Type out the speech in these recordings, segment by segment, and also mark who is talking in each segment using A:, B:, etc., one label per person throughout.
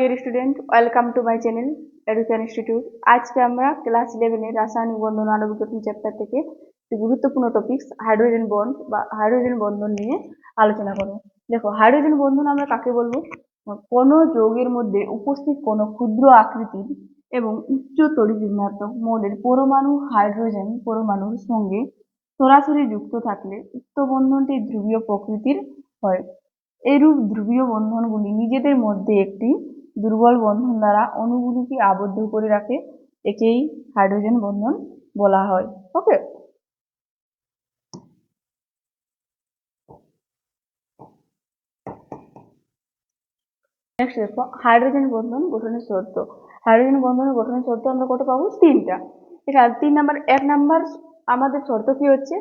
A: Dear student welcome to my channel education institute আজকে আমরা class ইলেভেনের রাসায়নিক বন্ধন আণবিক গঠন চ্যাপ্টার থেকে গুরুত্বপূর্ণ টপিকস হাইড্রোজেন বন্ড বা হাইড্রোজেন বন্ধন নিয়ে আলোচনা করব। দেখো হাইড্রোজেন বন্ধন আমরা কাকে বলব? কোনো যৌগের মধ্যে উপস্থিত কোনো ক্ষুদ্র আকৃতির এবং উচ্চ তড়িৎ-ঋণাত্মক মৌলের পরমাণু হাইড্রোজেন পরমাণুর সঙ্গে সরাসরি যুক্ত থাকলে উক্ত বন্ধনটি ধ্রুবীয় প্রকৃতির হয়। এরূপ ধ্রুবীয় বন্ধনগুলি নিজেদের মধ্যে একটি দুর্বল বন্ধন দ্বারা অণুগুলিকে আবদ্ধ করে রাখে, একেই হাইড্রোজেন বন্ধন বলা হয়। ওকে নেক্সট দেখো, হাইড্রোজেন বন্ধন গঠনের শর্ত। হাইড্রোজেন বন্ধনের গঠনের শর্ত আমরা কত পাবো? তিনটা। আছে তিন নাম্বার, এক নাম্বার আমাদের শর্ত কি হচ্ছে?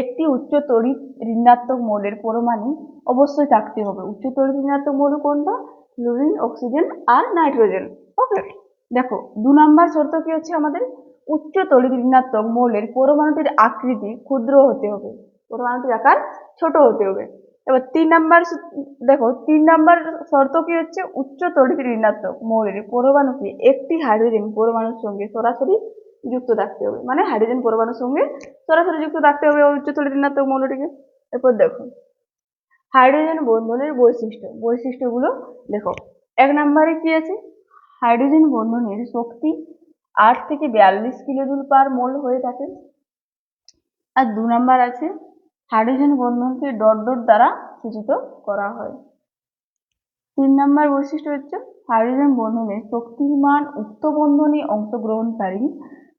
A: একটি উচ্চ তড়িৎ ঋণাত্মক মৌলের পরমাণু অবশ্যই থাকতে হবে। উচ্চ তড়িৎ ঋণাত্মক মৌল কোনটা? ক্লোরিন অক্সিজেন আর নাইট্রোজেন ওকে দেখো, দু নাম্বার শর্ত কি হচ্ছে আমাদের? উচ্চ তড়িৎ ঋণাত্মক মৌলের পরমাণুটির আকৃতি ক্ষুদ্র হতে হবে। পরমাণুটির আকার ছোট হতে হবে। এবার তিন নাম্বার দেখো, তিন নাম্বার শর্ত কি হচ্ছে? উচ্চ তড়িৎ ঋণাত্মক মৌলের পরমাণুকে একটি হাইড্রোজেন পরমাণুর সঙ্গে সরাসরি যুক্ত থাকতে হবে। মানে হাইড্রোজেন পরমাণুর সঙ্গে সরাসরি যুক্ত থাকতে হবে উচ্চ তড়িৎ ঋণাত্মক মৌলটিকে। এরপর দেখো হাইড্রোজেন বন্ধনের বৈশিষ্ট্য, বৈশিষ্ট্যগুলো দেখো। এক নম্বরে কি আছে? হাইড্রোজেন বন্ধনের শক্তি আট থেকে বিয়াল্লিশ কিলোজুল পার মোল হয়ে থাকে। আর দু নম্বর আছে হাইড্রোজেন বন্ধনকে ডট ডট দ্বারা সূচিত করা হয়। তিন নম্বর বৈশিষ্ট্য হচ্ছে হাইড্রোজেন বন্ধনের শক্তির মান উক্ত বন্ধনে অংশগ্রহণকারী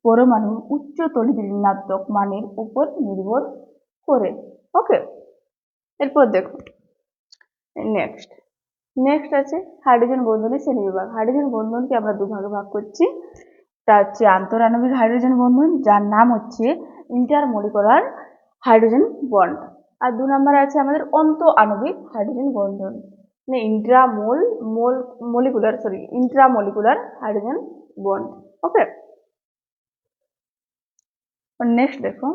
A: পরমাণুর উচ্চ তড়িৎ ঋণাত্মক মানের উপর নির্ভর করে। ওকে এরপর দেখো নেক্সট নেক্সট আছে হাইড্রোজেন বন্ধনের শ্রেণীবিভাগ হাইড্রোজেন বন্ধনকে আমরা দুভাগে ভাগ করছি। তা হচ্ছে আন্তরাণবিক হাইড্রোজেন বন্ধন, যার নাম হচ্ছে ইন্টারমলিকুলার হাইড্রোজেন বন্ড আর দু নম্বরে আছে আমাদের অন্ত আণবিক হাইড্রোজেন বন্ধন। মানে intramol mol molecular sorry intramolecular hydrogen bond okay next দেখো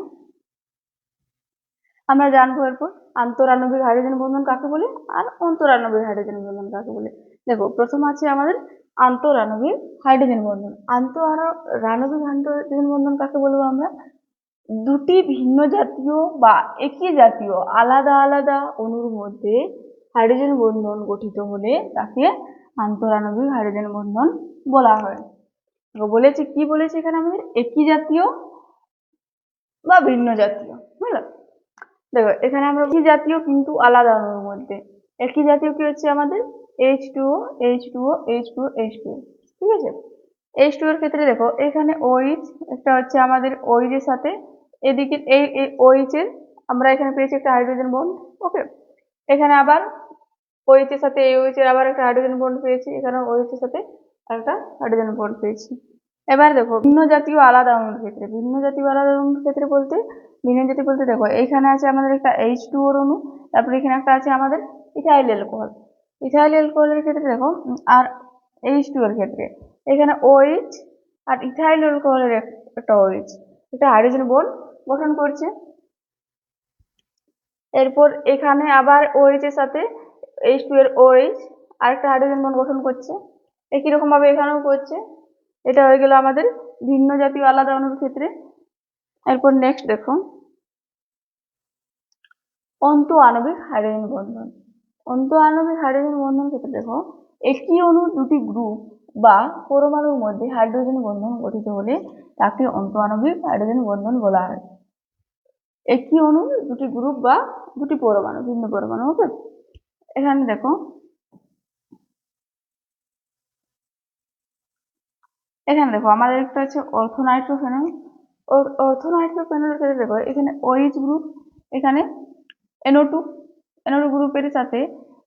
A: আমরা জানব এরপর আন্তরাণবিক হাইড্রোজেন বন্ধন কাকে বলে আর অন্তরাণবিক হাইড্রোজেন বন্ধন কাকে বলে। দেখো, প্রথম আছে আমাদের আন্তরাণবিক হাইড্রোজেন বন্ধন। আন্তরাণবিক হাইড্রোজেন বন্ধন কাকে বলব আমরা? দুটি ভিন্ন জাতীয় বা একই জাতীয় আলাদা আলাদা অণুর মধ্যে হাইড্রোজেন বন্ধন গঠিত হলে তাকে আন্তরাণবিক হাইড্রোজেন বন্ধন বলা হয়। বলেছে কি বলেছে এখানে আমাদের? একই জাতীয় বা ভিন্ন জাতীয়, বুঝলো? দেখো, এখানে আমরা কি জাতীয় কিন্তু আলাদা অণুর মধ্যে। একই জাতীয় কি হচ্ছে আমাদের? H two H two H two H two ঠিক আছে? এইচ টু এর ক্ষেত্রে দেখো, এখানে ওইচ একটা হচ্ছে আমাদের ওইচ এর সাথে, এদিকে এই ওইচ এর, আমরা এখানে পেয়েছি একটা হাইড্রোজেন বন্ড ওকে এখানে আবার ওইচ এর সাথে এই ওইচ এর আবার একটা হাইড্রোজেন বন্ড পেয়েছি এখানে ওইচ এর সাথে একটা হাইড্রোজেন বন্ড পেয়েছি। এবার দেখো, ভিন্ন জাতীয় আলাদা অণুর ক্ষেত্রে, ভিন্ন জাতীয় আলাদা অণুর ক্ষেত্রে বলতে জাতীয় বলতে দেখো, এইখানে আছে আমাদের একটা এইচ টু ওর অণু, তারপরে এখানে একটা আছে আমাদের ইথাইল অ্যালকোহল ইথাইল অ্যালকোহলের ক্ষেত্রে দেখো আর এইচ টু এর ক্ষেত্রে, এখানে ওইচ আর ইথাইল অ্যালকোহলের একটা ওইচ একটা হাইড্রোজেন বোন গঠন করছে। এরপর এখানে আবার ওইচ এর সাথে এইচ টু এর ওইচ আরেকটা হাইড্রোজেন বন্ড গঠন করছে, একই রকম ভাবে এখানেও করছে। এটা হয়ে গেল আমাদের ভিন্ন জাতীয় আলাদা অণুর ক্ষেত্রে এরপর নেক্সট দেখো। অন্ত আণবিক হাইড্রোজেন বন্ধন। অন্ত আণবিক হাইড্রোজেন বন্ধন ক্ষেত্রে দেখো একটি অণু দুটি গ্রুপ বা পরমাণুর মধ্যে হাইড্রোজেন বন্ধন গঠিত হলে তাকে অন্ত আণবিক হাইড্রোজেন বন্ধন বলা হয়। একটি অণু দুটি গ্রুপ বা দুটি পরমাণু, ভিন্ন পরমাণু, ওকে? এখানে দেখো এখানে দেখো, আমাদের একটা আছে অর্থনাইট্রোফেনল অর্থনাইট্রোফেনলের ক্ষেত্রে দেখো এখানে ওইচ গ্রুপ এখানে এনও টু এনও গ্রুপের সাথে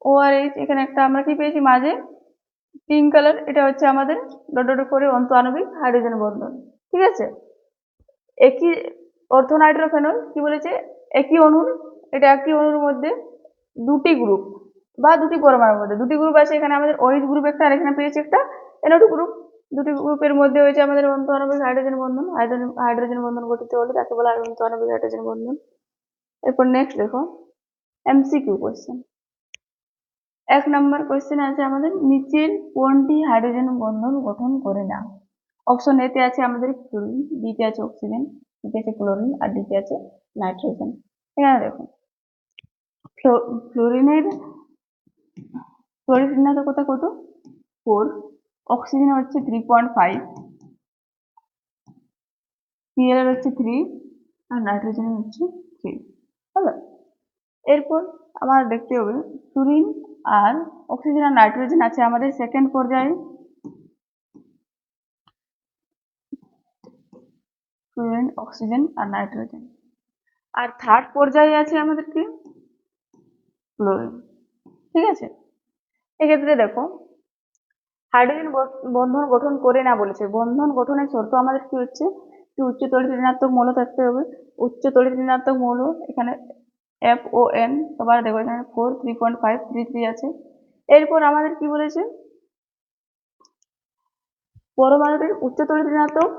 A: ওআরএইচ এখানে একটা আমরা কি পেয়েছি মাঝে? পিঙ্ক কালার এটা হচ্ছে আমাদের ডট ডট করে অন্ত আণবিক হাইড্রোজেন বন্ধন। ঠিক আছে? একই অর্থনাইট্রোফেনল কি বলেছে? একই অণুর, এটা একই অণুর মধ্যে দুটি গ্রুপ বা দুটি পরমাণুর মধ্যে। দুটি গ্রুপ আছে এখানে আমাদের ওইচ গ্রুপ একটা, আর এখানে পেয়েছি একটা এনও টু গ্রুপ দুটি গ্রুপের মধ্যে হয়েছে আমাদের অন্তঃআণবিক হাইড্রোজেন বন্ধন। হাইড্রোজেন বন্ধন গঠিত হলে তাকে বলা হয় অন্তঃআণবিক হাইড্রোজেন বন্ধন। এরপর নেক্সট দেখো এমসিকিউ কোশ্চেন এক নম্বর কোয়েশ্চেন আছে আমাদের, নিচের কোনটি হাইড্রোজেন বন্ধন গঠন করে না? অপশন এতে আছে আমাদের ফ্লোরিন বিতে আছে অক্সিজেন সিতে আছে ক্লোরিন আর ডিতে আছে নাইট্রোজেন এখানে ফ্লো- ফ্লোরিনের ফ্লোরিন ঋণাত্মকতা কত? ফোর অক্সিজেন হচ্ছে থ্রি পয়েন্ট ফাইভ সিএল হচ্ছে থ্রি আর নাইট্রোজেন হচ্ছে থ্রি হলো এরপর আমার দেখতে হবে ফ্লোরিন আর অক্সিজেন আর নাইট্রোজেন আছে আমাদের সেকেন্ড পর্যায়ে। ফ্লোরিন অক্সিজেন আর নাইট্রোজেন আর থার্ড পর্যায়ে আছে আমাদের কি ক্লোরিন ঠিক আছে? এক্ষেত্রে দেখো হাইড্রোজেন বন্ধন গঠন করে না বলেছে। বন্ধন গঠনের শর্ত আমাদের কি হচ্ছে? কি উচ্চ তড়িৎ ঋণাত্মক মৌল থাকতে হবে। উচ্চ তড়িৎ ঋণাত্মক মৌল এখানে এফ ও এন সবার দেখো এখানে four three point five three three আছে। এরপর আমাদের কি বলেছে? পরমাণুটির উচ্চ তড়িৎ ঋণাত্মক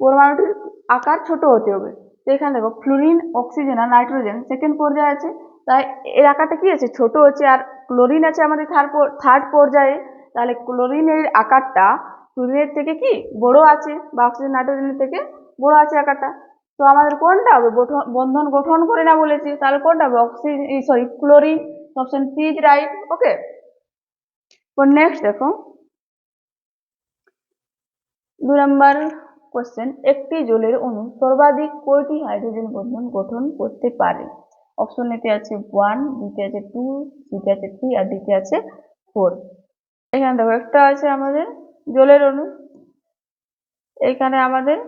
A: পরমাণুটির আকার ছোট হতে হবে। তো এখানে দেখো ফ্লোরিন অক্সিজেন আর নাইট্রোজেন সেকেন্ড পর্যায়ে আছে। তাই এর আকারটা কি আছে? ছোট হচ্ছে আর ক্লোরিন আছে আমাদের থার্ড থার্ড পর্যায়ে। তাহলে ক্লোরিনের আকারটা ফ্লোরিনের থেকে কি বড় আছে বা অক্সিজেন নাইট্রোজেনের থেকে বড় আছে আকারটা? তো আমাদের কোনটা হবে? বন্ধন গঠন করে না বলেছি, তাহলে কোনটা হবে? Oxygen sorry chlorine option C is right okay তো নেক্সট দেখো। দু নম্বর কোশ্চেন একটি জলের অণু সর্বাধিক কয়টি হাইড্রোজেন বন্ধন গঠন করতে পারে? অপশন এতে আছে ওয়ান বিতে আছে টু সিতে আছে থ্রি আর ডিতে আছে ফোর এখানে দেখো, একটা আছে আমাদের জলের অণু। এখানে আমাদের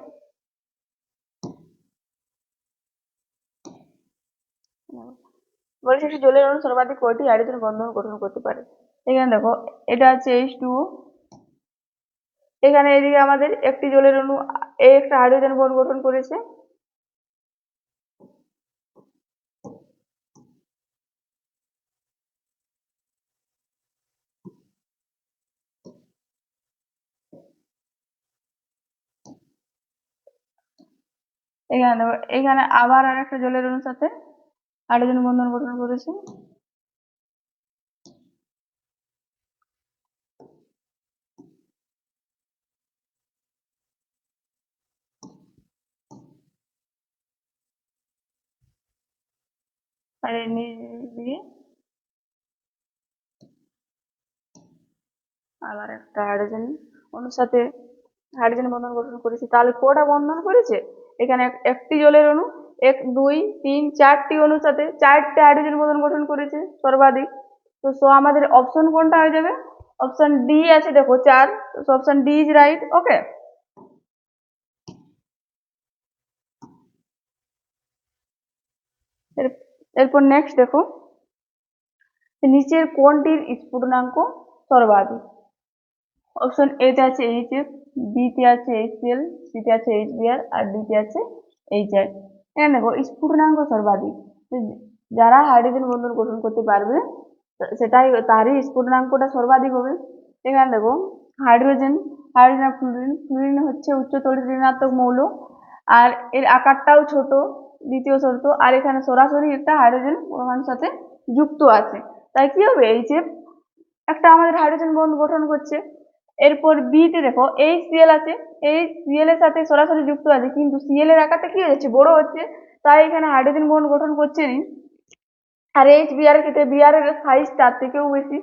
A: জলের অণু সর্বাধিক কয়টি? হাইড্রোজেন বন্ধন গঠন করতে পারে। এখানে দেখো, এটা আছে এইচ টু এখানে এদিকে আমাদের একটি জলের অণু একটা হাইড্রোজেন বন্ড গঠন করেছে। এখানে দেখো এখানে আবার আর একটা জলের অনুর সাথে হাইড্রোজেন বন্ধন গঠন করেছে। আর দিয়ে আবার একটা হাইড্রোজেন অণুর সাথে হাইড্রোজেন বন্ধন গঠন করেছে। তাহলে কটা বন্ধন করেছে? এখানে এক- একটি জলের অণু, এক, দুই, তিন, চারটি অণুর সাথে চারটে হাইড্রোজেন বন্ধন গঠন করেছে, সর্বাধিক। তো সো আমাদের অপশন কোনটা হয়ে যাবে? অপশন ডি আছে, দেখো চার তো option D is right okay এরপর নেক্সট দেখো। নিচের কোনটির স্ফুটনাঙ্ক সর্বাধিক? অপশন এতে আছে এইচ এফ বিতে আছে এইচ এল সিতে আছে এইচ বিআর আর ডিতে আছে এইচ আই এখানে দেখো স্ফুটনাঙ্ক সর্বাধিক। যারা হাইড্রোজেন বন্ধন গঠন করতে পারবে, সেটাই, তারই স্ফুটনাঙ্কটা সর্বাধিক হবে। এখানে দেখো হাইড্রোজেন হাইড্রোজেন ফ্লুরিন ফ্লুরিন হচ্ছে উচ্চ তড়িৎ ঋণাত্মক মৌল। আর এর আকারটাও ছোট, দ্বিতীয় শর্ত। আর এখানে সরাসরি একটা হাইড্রোজেন পরমাণুর সাথে যুক্ত আছে। তাই কি হবে? এই যে একটা আমাদের হাইড্রোজেন বন্ড গঠন করছে। এরপর বিতে দেখো, এই সিএল আছে, এই সিএল এর সাথে সরাসরি যুক্ত আছে, কিন্তু সিএল এর আকারটা কি হয়ে যাচ্ছে বড় হচ্ছে, তাই এখানে হাইড্রোজেন বন্ড গঠন করছে নি। আর এইচ বিআর এর ক্ষেত্রে বিআর এর সাইজ তার থেকেও বেশি,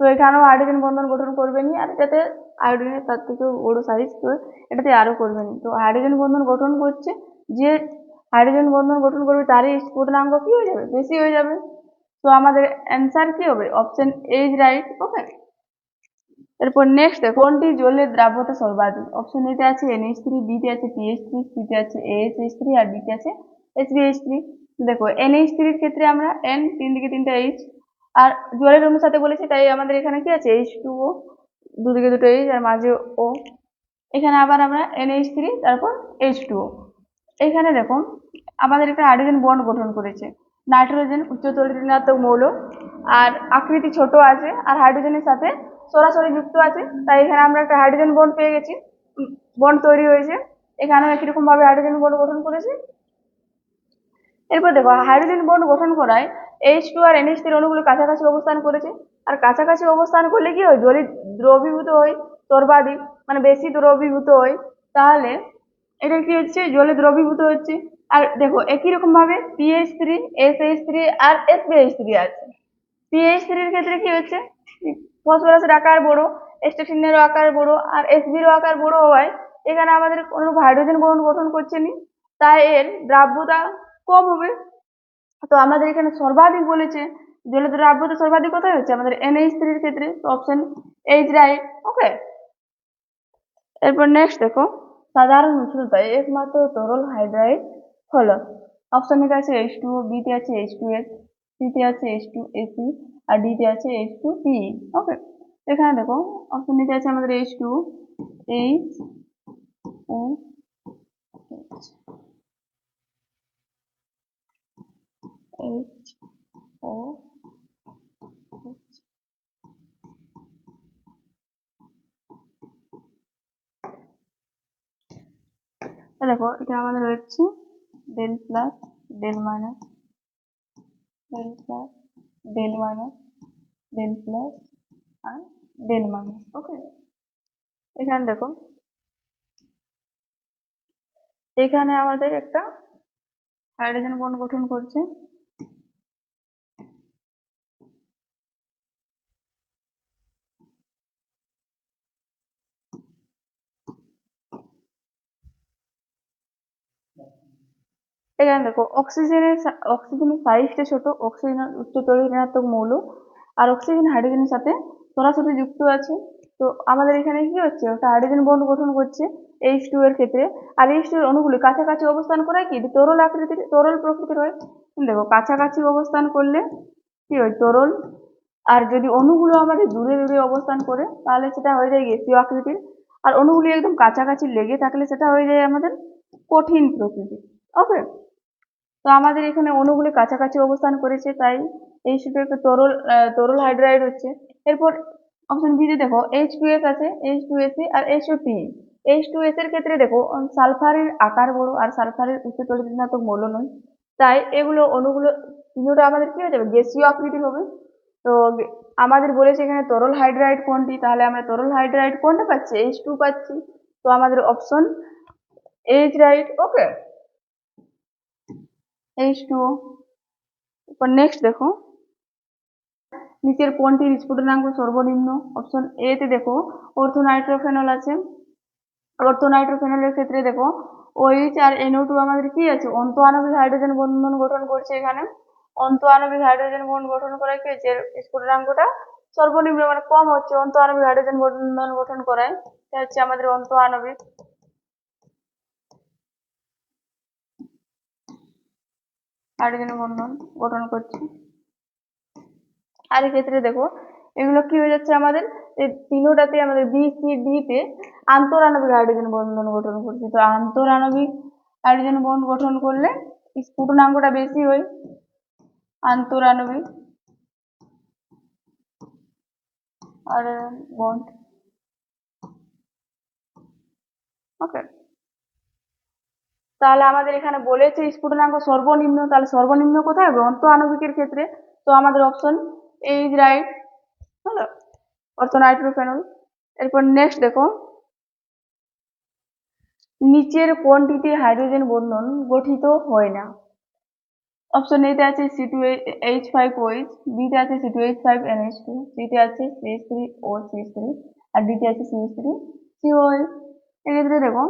A: তো এখানেও হাইড্রোজেন বন্ধন গঠন করবে নি, আর এটাতে হাইড্রোজেনের তার থেকেও বড় সাইজ তো এটাতে আরও করবে নি। তো হাইড্রোজেন বন্ধন গঠন করছে, যে হাইড্রোজেন বন্ধন গঠন করবে তারই স্ফুটনাঙ্ক কি হয়ে যাবে? বেশি হয়ে যাবে। তো আমাদের অ্যান্সার কি হবে? Option A is right okay এরপর নেক্সট দেখো কোনটি জলের দ্রাব্যতা সর্বাধিক? অপশন এতে আছে এনএইচ থ্রি বিতে আছে পিএইচ থ্রি সিতে আছে এইচ থ্রি আর ডিতে আছে এইচ এইচ থ্রি দেখো এনএইচ থ্রির ক্ষেত্রে আমরা এন তিন দিকে তিনটা এইচ আর জলের অণুর সাথে বলেছি, তাই আমাদের এখানে কি আছে? এইচ টু ও দুদিকে দুটো এইচ আর মাঝে ও এখানে আবার আমরা এনএইচ থ্রি তারপর এইচ টু ও এখানে দেখো, আমাদের একটা হাইড্রোজেন বন্ড গঠন করেছে। নাইট্রোজেন উচ্চ তড়িৎ ঋণাত্মক মৌল, আর আকৃতি ছোট আছে, আর হাইড্রোজেনের সাথে সরাসরি যুক্ত আছে, তাই এখানে আমরা একটা হাইড্রোজেন বন্ড পেয়ে গেছি। বন্ড তৈরি হয়েছে। এখানেও একই রকম ভাবে হাইড্রোজেন বন্ড গঠন করেছে। এরপর দেখো হাইড্রোজেন বন্ড গঠন করায় এইচ টু আর এনএইচ থ্রির অণুগুলো কাছাকাছি অবস্থান করেছে। আর কাছাকাছি অবস্থান করলে কি হয়? জলে দ্রবীভূত হয় সর্বাধিক মানে বেশি দ্রবীভূত হয়, তাহলে এটা কি হচ্ছে? জলে দ্রবীভূত হচ্ছে। আর দেখো, একই রকম ভাবে PH three S H three আর এসপিএইচ থ্রি আছে। পিএইচ থ্রির ক্ষেত্রে কি হচ্ছে? ফসফরাসের আকার বড় স্টেশনেরও আকার বড় আর এসবিরও আকার বড় হওয়ায় এখানে আমাদের কোনো হাইড্রোজেন বন্ধন গঠন করছে নি তাই এর দ্রাব্যতা কম হবে। তো আমাদের এখানে সর্বাধিক বলেছে জলের দ্রাব্যতা সর্বাধিক কোথায় হচ্ছে? আমাদের এনএইচ থ্রির ক্ষেত্রে, তো অপশন এইচ রাইট ওকে এরপর নেক্সট দেখো, সাধারণ উষ্ণতায় একমাত্র তরল হাইড্রাইড হলো। অপশন আছে এইচ টু বিতে আছে এইচ টু এস সিতে আছে এইচ টু এসি আর ডিতে আছে এইচ টু পি ওকে এখানে দেখো অপশন নিতে আছে আমাদের H two H O H O দেখো, এটা আমাদের হচ্ছে del plus del minus del plus del minus del plus আর del minus ওকে এখানে দেখো। এখানে আমাদের একটা হাইড্রোজেন বন্ড গঠন করছে। এখানে দেখো অক্সিজেনের অক্সিজেনের সাইজটা ছোট অক্সিজেনের উচ্চতর ঋণাত্মক মৌল, আর অক্সিজেন হাইড্রোজেনের সাথে সরাসরি যুক্ত আছে। তো আমাদের এখানে কি হচ্ছে, একটা হাইড্রোজেন বন্ড গঠন করছে এইচ টু এর ক্ষেত্রে, আর এইচ টু এর অণুগুলি কাছাকাছি অবস্থান করায় কি? তরল আকৃতির, তরল প্রকৃতির হয়, দেখো, কাছাকাছি অবস্থান করলে কি হয়? তরল, আর যদি অণুগুলো আমাদের দূরে দূরে অবস্থান করে, তাহলে সেটা হয়ে যায় গ্যাসীয় আকৃতির। আর অণুগুলি একদম কাছাকাছি লেগে থাকলে সেটা হয়ে যায় আমাদের কঠিন প্রকৃতির। ওকে তো আমাদের এখানে অণুগুলি কাছাকাছি অবস্থান করেছে, তাই এই একটা তরল তরল হাইড্রাইড হচ্ছে। এরপর অপশন বিতে দেখো এইচ টু এস আছে এইচ টু এস আর H two P H two S এর ক্ষেত্রে দেখো সালফারের আকার বড় আর সালফারের উচ্চতর ঋণাত্মক মৌল নয়। তাই এগুলো অণুগুলো তিনটা আমাদের কি হয়ে যাবে? গ্যাসীয় আকৃতির হবে। তো আমাদের বলেছে এখানে তরল হাইড্রাইড কোনটি? তাহলে আমরা তরল হাইড্রাইড কোনটা পাচ্ছি? এইচ টু পাচ্ছি। তো আমাদের option H right okay H two এরপর নেক্সট দেখো. নিচের কোনটির স্ফুটনাঙ্ক সর্বনিম্ন? অপশন এ তে দেখো অর্থোনাইট্রোফেনল আছে। অর্থোনাইট্রোফেনলের ক্ষেত্রে দেখো ওইচ আর এনও টু আমাদের কি আছে? অন্ত আণবিক হাইড্রোজেন বন্ধন গঠন করছে এখানে। অন্ত আণবিক হাইড্রোজেন বন্ধন গঠন করায় কি হচ্ছে? স্ফুটনাঙ্কটা সর্বনিম্ন মানে কম হচ্ছে। অন্ত আণবিক হাইড্রোজেন বন্ধন গঠন করায়। এটা হচ্ছে আমাদের অন্ত আণবিক হাইড্রোজেন বন্ধন গঠন করছে। আর এক্ষেত্রে দেখো, এগুলো কি হয়ে যাচ্ছে আমাদের? এই তিনোটাতে আমাদের বি সি ডি তে আন্তরাণবিক হাইড্রোজেন বন্ধন গঠন করছে। তো আন্তরাণবিক হাইড্রোজেন বন্ধন গঠন করলে স্ফুটনাঙ্কটা বেশি হয়। আন্তরাণবিক আর বন্ড ওকে তাহলে আমাদের এখানে বলেছে স্ফুটনাঙ্ক সর্বনিম্ন, তাহলে সর্বনিম্ন কোথায় অন্ত আণবিকের ক্ষেত্রে। তো আমাদের অপশন এইজ রাইট হলো? অর্থোনাইট্রোফেনল এরপর নেক্সট দেখো। নিচের কোনটিতে হাইড্রোজেন বন্ধন গঠিত হয় না। অপশন এতে আছে C two H five OH বিতে আছে C two H five NH two সিতে আছে CS three O CS three আর ডিতে আছে সিএস থ্রি সিওএইচ এক্ষেত্রে দেখো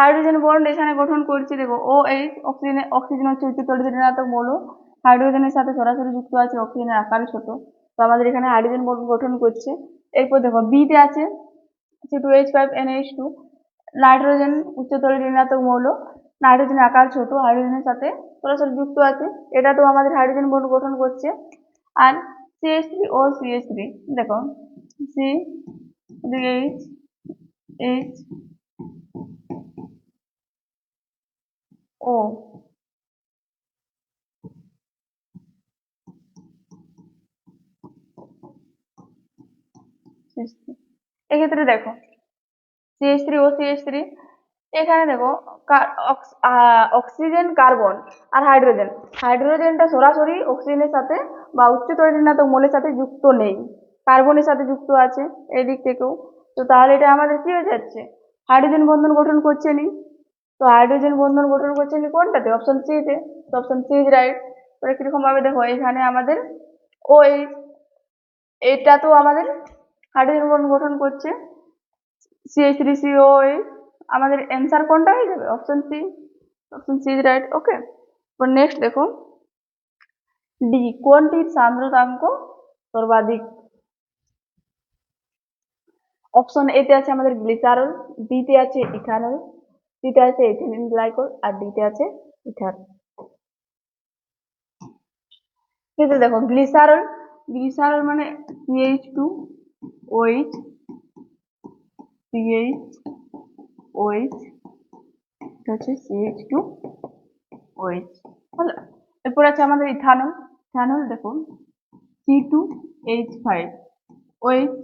A: হাইড্রোজেন বন্ড এখানে গঠন করছে, দেখো, ও এইচ অক্সিজেন অক্সিজেন হচ্ছে উচ্চতর ঋণাত্মক মৌল। হাইড্রোজেনের সাথে সরাসরি যুক্ত আছে অক্সিজেনের আকার ছোট। তো আমাদের এখানে হাইড্রোজেন বন্ড গঠন করছে। এরপর দেখো বিতে আছে C two H five N H two nitrogen উচ্চতর ঋণাত্মক মৌল। নাইট্রোজেনের আকার ছোট, হাইড্রোজেনের সাথে সরাসরি যুক্ত আছে। এটা তো আমাদের হাইড্রোজেন বন্ড গঠন করছে। আর CH three O CH three দেখো সি এইচ এইচ ও। এক্ষেত্রে দেখো CH three O CH three এখানে দেখো অক্সিজেন, কার্বন আর হাইড্রোজেন। হাইড্রোজেনটা সরাসরি অক্সিজেনের সাথে বা উচ্চতর ঋণাত্মক মৌলের সাথে যুক্ত নেই। কার্বনের সাথে যুক্ত আছে এই দিক থেকেও। তো তাহলে এটা আমাদের কি হয়ে যাচ্ছে? হাইড্রোজেন বন্ধন গঠন করছে নি। তো হাইড্রোজেন বন্ধন গঠন করছে নি কোনটাতে? অপশন সি তে। তো অপশন সি ইজ রাইট এবার কীরকম ভাবে দেখো, এখানে আমাদের ও এটা তো আমাদের হাইড্রোজেন বন্ধন গঠন করছে। সিএইচ থ্রি সিও আমাদের অ্যান্সার কোনটা হয়ে যাবে? Option C option C is right okay এবার নেক্সট দেখো। ডি কোনটির সান্দ্রতাঙ্ক সর্বাধিক? অপশন এতে আছে আমাদের গ্লিসারল বিতে আছে ইথানল সিতে আছে ইথিলিন গ্লাইকল আর ডিতে আছে ইথার কিন্তু দেখো গ্লিসারল গ্লিসারল মানে CH two OH CH OH হচ্ছে সিএইচ টু ওইচ হলো। এরপর আছে আমাদের ইথানল ইথানল দেখুন C two H five OH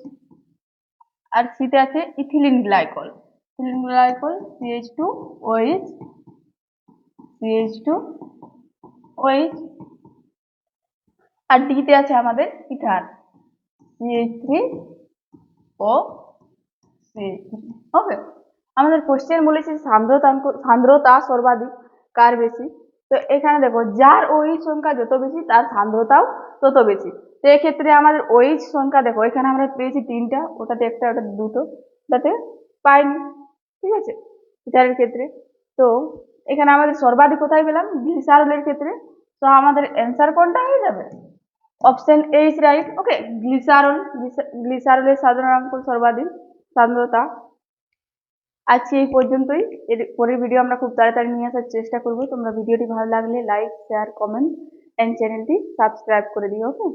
A: আর সিতে আছে ethylene glycol ethylene glycol CH two OH CH two OH আর ডিতে আছে আমাদের ether CH three O CH three okay আমাদের কোশ্চেন বলেছে সান্দ্রতাঙ্ক সান্দ্রতা সর্বাধিক, কার বেশি? তো এখানে দেখো, যার ওইচ সংখ্যা যত বেশি, তার সান্দ্রতাও তত বেশি। তো এক্ষেত্রে আমাদের ওইচ সংখ্যা দেখো, এখানে আমরা পেয়েছি তিনটা, ওটাতে একটা, ওটাতে দুটো, ওটাতে পাইনি। ঠিক আছে? ইথারের ক্ষেত্রে। তো, এখানে আমাদের সর্বাধিক কোথায় পেলাম? গ্লিসারলের ক্ষেত্রে। তো আমাদের অ্যান্সার কোনটা হয়ে যাবে? Option A is right okay glycerol গ্লিসারলের সাধারণাঙ্ক সর্বাধিক সান্দ্রতা আজকে এই পর্যন্তই। এর পরের ভিডিও আমরা খুব তাড়াতাড়ি নিয়ে আসার চেষ্টা করব। তোমরা ভিডিওটি ভালো লাগলে লাইক শেয়ার কমেন্ট এন্ড চ্যানেলটি সাবস্ক্রাইব করে দিও ওকে